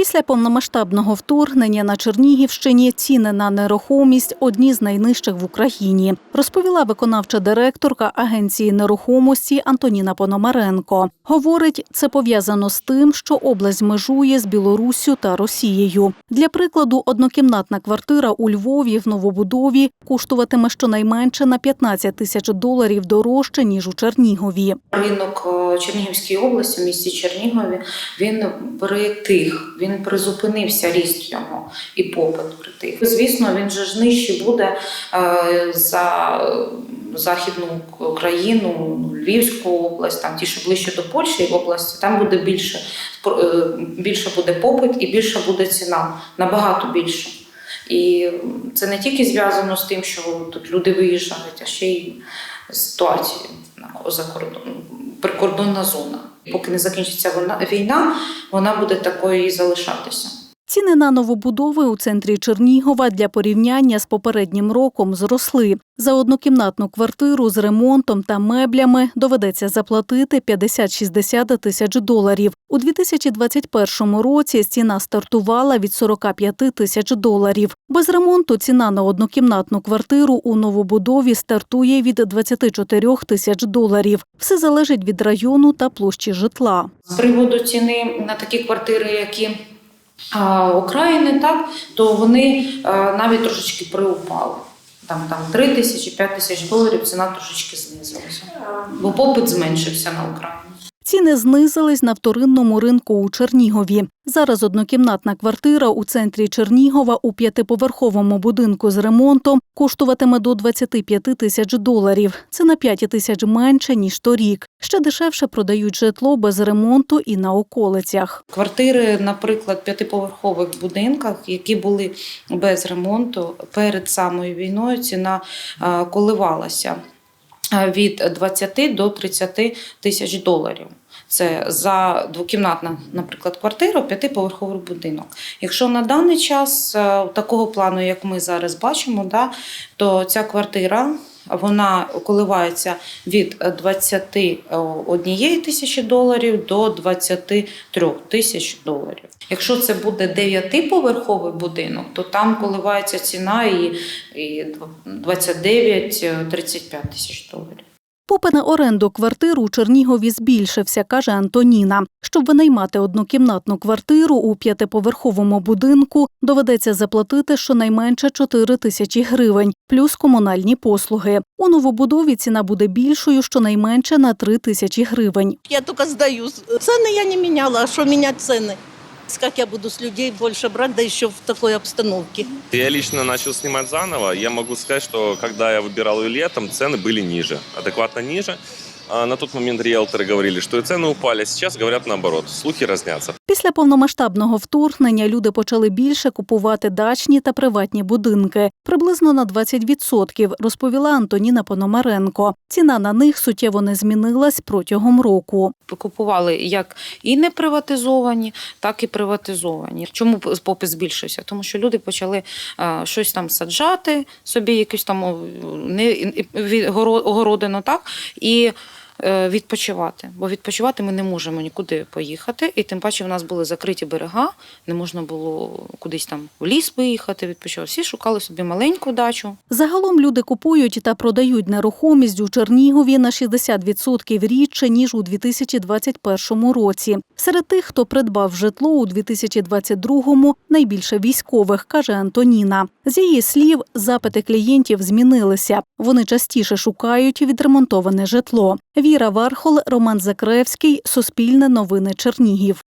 Після повномасштабного вторгнення на Чернігівщині ціни на нерухомість одні з найнижчих в Україні, розповіла виконавча директорка агенції нерухомості Антоніна Пономаренко. Говорить, це пов'язано з тим, що область межує з Білоруссю та Росією. Для прикладу, однокімнатна квартира у Львові в новобудові коштуватиме щонайменше на 15 тисяч доларів дорожче ніж у Чернігові. Ринок е, Чернігівської області, в місті Чернігові, він притих, він призупинився ріст його і попит притих. Звісно, він же ж нижче буде е, за західну Україну, Львівську область, там ті, що ближче до Польщі і області, там буде більше, е, більше буде попит і більша буде ціна, набагато більше. І це не тільки зв'язано з тим, що тут люди виїжджають, а ще й ситуацію за прикордонна зона. Поки не закінчиться війна, вона буде такою і залишатися. Ціни на новобудови у центрі Чернігова для порівняння з попереднім роком зросли. За однокімнатну квартиру з ремонтом та меблями доведеться заплатити 50-60 тисяч доларів. У 2021 році ціна стартувала від 45 тисяч доларів. Без ремонту ціна на однокімнатну квартиру у новобудові стартує від 24 тисяч доларів. Все залежить від району та площі житла. З приводу ціни на такі квартири, які окраїни, так, то вони навіть трошечки приупали. Там, там 3 тисячі, 5 тисяч доларів ціна трошечки знизилася. Бо попит зменшився на Україні. Ціни знизились на вторинному ринку у Чернігові. Зараз однокімнатна квартира у центрі Чернігова у п'ятиповерховому будинку з ремонтом коштуватиме до 25 тисяч доларів. Це на 5 тисяч менше ніж торік. Ще дешевше продають житло без ремонту і на околицях. Квартири, наприклад, п'ятиповерхових будинках, які були без ремонту перед самою війною, ціна коливалася а, від 20 до 30 тисяч доларів. Це за двокімнатна, наприклад, квартира, п'ятиповерховий будинок. Якщо на даний час е, такого плану, як ми зараз бачимо, да, то ця квартира вона коливається від 21 тисячі доларів до 23 тисяч доларів. Якщо це буде дев'ятиповерховий будинок, то там коливається ціна і, і 29-35 тисяч доларів. Попит на оренду квартир у Чернігові збільшився, каже Антоніна. Щоб винаймати однокімнатну квартиру у п'ятиповерховому будинку, доведеться заплатити щонайменше 4 тисячі гривень, плюс комунальні послуги. У новобудові ціна буде більшою щонайменше на 3 тисячі гривень. Я только сдаю. Цены я не меняла, а что менять цены? Как я буду с людей больше брать, да еще в такой обстановке? Я лично начал снимать заново. Я могу сказать, что когда я выбирал ее летом, цены были ниже, адекватно ниже. А на тот момент риэлторы говорили, что и цены упали. Сейчас говорят наоборот. Слухи разнятся. Після повномасштабного вторгнення люди почали більше купувати дачні та приватні будинки, приблизно на 20%, розповіла Антоніна Пономаренко. Ціна на них суттєво не змінилась протягом року. Купували як і не приватизовані, так і приватизовані. Чому попит збільшився? Тому що люди почали е, щось там саджати собі, якусь там о, не і- від- горо- огородину, так і. е, Відпочивати, бо відпочивати ми не можемо нікуди поїхати, і тим паче в нас були закриті берега, не можна було кудись там в ліс виїхати, відпочивати. Всі шукали собі маленьку дачу, Загалом люди купують та продають нерухомість у Чернігові на 60% рідше ніж у 2021 році. Серед тих, хто придбав житло у 2022-му, найбільше військових, каже Антоніна. З її слів, запити клієнтів змінилися. Вони частіше шукають відремонтоване житло. Віра Вархол, Роман Закревський, Суспільне новини Чернігів.